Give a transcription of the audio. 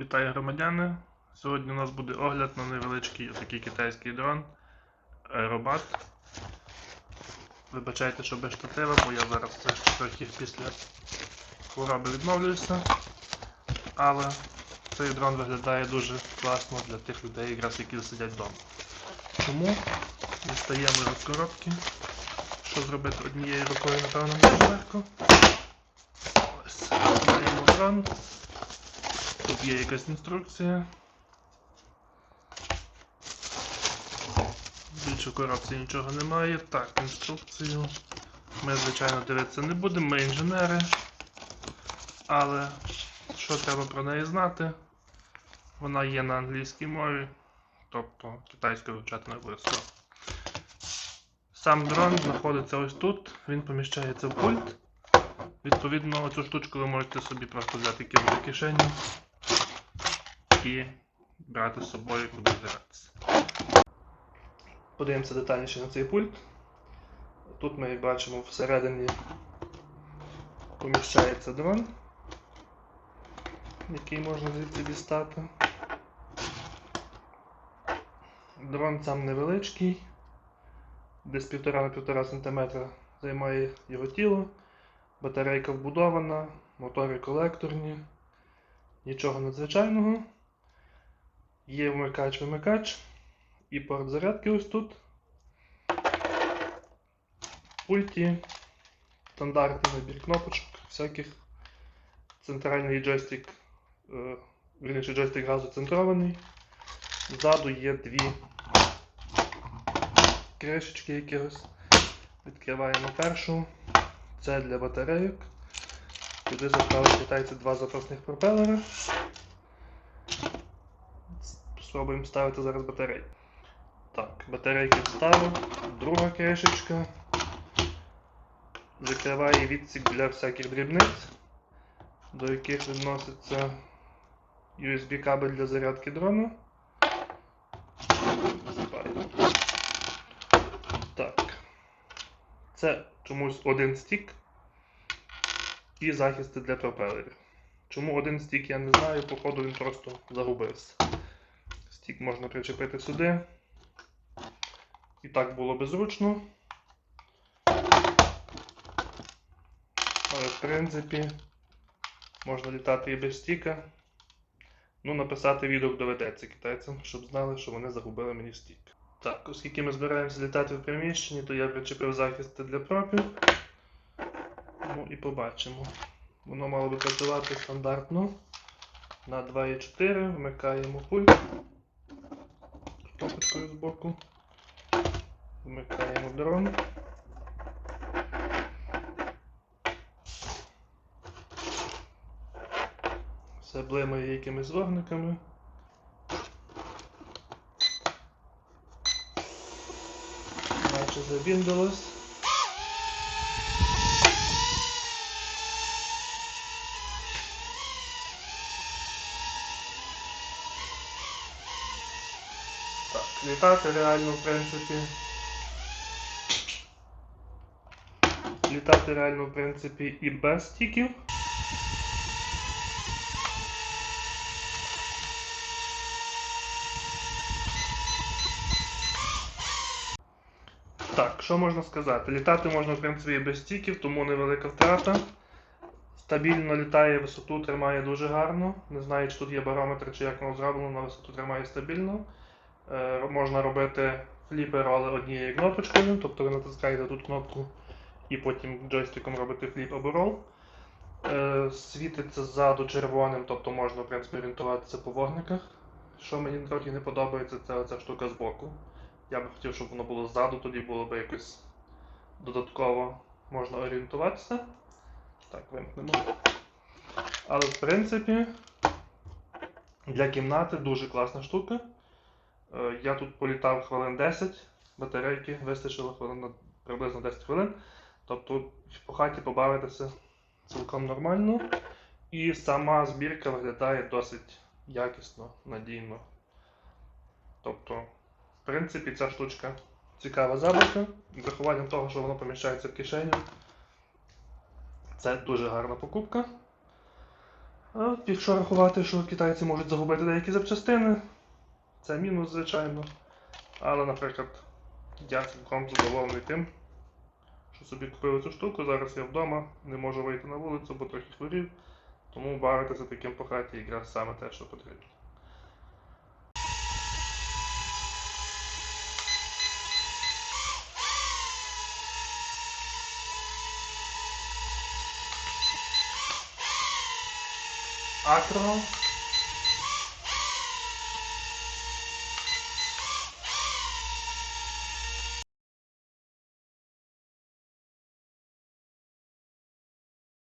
Вітаю громадяни! Сьогодні у нас буде огляд на невеличкий такий китайський дрон Аеробат. Вибачайте, що без штатива, бо я зараз все трохи після хвороби відновлююся. Але цей дрон виглядає дуже класно для тих людей, якраз які сидять вдома. Тому дістаємо його з коробки. Що зробити однією рукою, напевно, дуже легко. Ось, дрон. Тут є якась інструкція. Більше коробці нічого немає. Так, інструкцію. Ми, звичайно, дивитися не будемо, ми інженери. Але що треба про неї знати? Вона є на англійській мові, тобто китайською вивчати не обов'язково. Сам дрон знаходиться ось тут, він поміщається в пульт. Відповідно, цю штучку ви можете собі просто взяти в кишеню і брати з собою куди збиратися. Подивимося детальніше на цей пульт. Тут ми, бачимо, всередині поміщається дрон, який можна звідси дістати. Дрон сам невеличкий, десь 1,5-1,5 см займає його тіло, батарейка вбудована, мотори колекторні, нічого надзвичайного. Є вмикач-вимикач і порт зарядки ось тут. Пульті стандартний набір кнопочок, всяких. Центральний джойстик, е, вірніше джойстик газу центрований. Ззаду є дві кришечки якихось. Відкриваємо першу. Це для батарейок. Туди заправили китайці два запасних пропелери. Спробуємо ставити зараз батареї. Так, батарейки вставив. Друга кришечка. Закриває відсік для всяких дрібниць, до яких відноситься USB кабель для зарядки дрона. Так. Це чомусь один стік і захисти для пропелерів. Чому один стік я не знаю, походу він просто загубився. Стік можна причепити сюди. І так було би зручно. Але в принципі можна літати і без стіка. Ну, написати відео доведеться китайцям, щоб знали, що вони загубили мені стік. Так, оскільки ми збираємося літати в приміщенні, то я причепив захисти для пропів. Ну і побачимо. Воно мало би працювати стандартно. На 2,4 вмикаємо пульт кнопочкою з боку. Вмикаємо дрон. Все блимає якимись вогниками. Наче завіндалось. Літати реально, в принципі. Літати реально, в принципі, і без стіків. Так, що можна сказати? Літати можна, в принципі, і без стіків, тому невелика втрата. Стабільно літає, висоту тримає дуже гарно. Не знаю, чи тут є барометр, чи як воно зроблено, але висоту тримає стабільно. Е, можна робити фліпи роли однією кнопочкою, тобто ви натискаєте тут кнопку і потім джойстиком робите фліп або рол. Е, світиться ззаду червоним, тобто можна в принципі орієнтуватися по вогниках. Що мені трохи не подобається, це оця штука збоку. Я би хотів, щоб воно було ззаду, тоді було б якось додатково можна орієнтуватися. Так, вимкнемо. Але в принципі для кімнати дуже класна штука. Е, Я тут політав хвилин 10, батарейки вистачило хвилин на приблизно 10 хвилин. Тобто по хаті побавитися цілком нормально. І сама збірка виглядає досить якісно, надійно. Тобто, в принципі, ця штучка цікава забавка. З врахуванням того, що воно поміщається в кишеню. Це дуже гарна покупка. А якщо рахувати, що китайці можуть загубити деякі запчастини, це мінус, звичайно. Але, наприклад, я цілком задоволений тим, що собі купив цю штуку. Зараз я вдома, не можу вийти на вулицю, бо трохи хворів. Тому бавитися таким по хаті якраз саме те, що потрібно. Акро